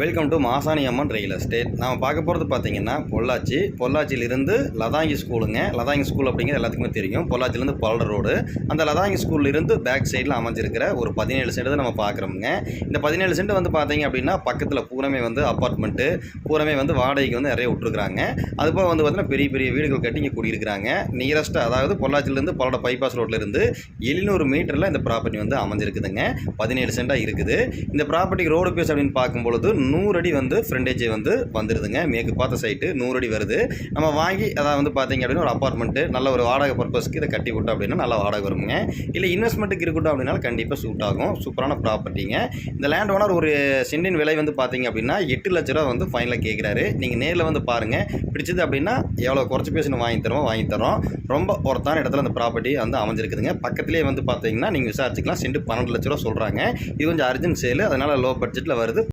Welcome to Masani Amman real estate நாம் பார்க்க போகிறது பார்த்தீங்கன்னா பொள்ளாச்சி. பொள்ளாச்சியிலிருந்து லதாங்கி ஸ்கூலுங்க லதாங்கி ஸ்கூல் அப்படிங்கிறது எல்லாத்துக்குமே தெரியும். பொள்ளாச்சிலேருந்து பல்லட ரோடு அந்த லதாங்கி ஸ்கூல்ல இருந்து பேக் சைடில் அமைஞ்சிருக்கிற ஒரு பதினேழு சென்ட் தான் நம்ம பார்க்குறோமுங்க. இந்த பதினேழு சென்ட் வந்து பார்த்தீங்க அப்படின்னா பக்கத்தில் பூரமே வந்து அப்பார்ட்மெண்ட்டு பூரமே வந்து வாடகைக்கு வந்து நிறைய விட்ருக்குறாங்க அதுபோக வந்து பார்த்தீங்கன்னா பெரிய பெரிய வீடுகள் கட்டி இங்கே குடியிருக்கிறாங்க. நியரஸ்ட்டாக அதாவது பொள்ளாச்சிலேருந்து பல்லட பைபாஸ் ரோட்லேருந்து எழுநூறு மீட்டரில் இந்த ப்ராப்பர்ட்டி வந்து அமைஞ்சிருக்குதுங்க. பதினேழு சென்ட்டாக இருக்குது. இந்த ப்ராப்பர்ட்டிக்கு ரோடு பேஸ் அப்படின்னு பார்க்கும்பொழுது நூறு அடி வந்து ஃப்ரண்டேஜ் வந்து வந்துடுதுங்க மேற்கு பார்த்த சைட்டு நூறு அடி வருது. நம்ம வாங்கி அதாவது வந்து பார்த்திங்க அப்படின்னா ஒரு அப்பார்ட்மெண்ட்டு நல்ல ஒரு வாடகை பர்பஸ்க்கு இதை கட்டி விட்டோம் அப்படின்னா நல்ல வாடகை வருங்க. இல்லை இன்வெஸ்ட்மெண்ட்டுக்கு இருக்கட்டும் அப்படின்னா கண்டிப்பாக சூட் ஆகும். சூப்பரான ப்ராப்பர்ட்டிங்க இந்த லேண்ட் ஓனர் ஒரு சென்டின் விலை வந்து பார்த்திங்க அப்படின்னா எட்டு லட்ச ரூபா வந்து ஃபைனலாக கேட்குறாரு. நீங்கள் நேரில் வந்து பாருங்கள் பிடிச்சது அப்படின்னா எவ்வளோ குறைச்சி பேசி வாங்கி தரோம் வாங்கி தரோம் ரொம்ப ஒருத்தான இடத்துல அந்த ப்ராப்பர்ட்டி வந்து அமைஞ்சிருக்குதுங்க. பக்கத்துலேயே வந்து பார்த்தீங்கன்னா நீங்கள் விசாரிச்சுக்கலாம். சென்ட் பன்னெண்டு லட்ச ரூபா சொல்கிறாங்க இது கொஞ்சம் அர்ஜென்ட் சேல் அதனால் லோ பட்ஜெட்டில் வருது.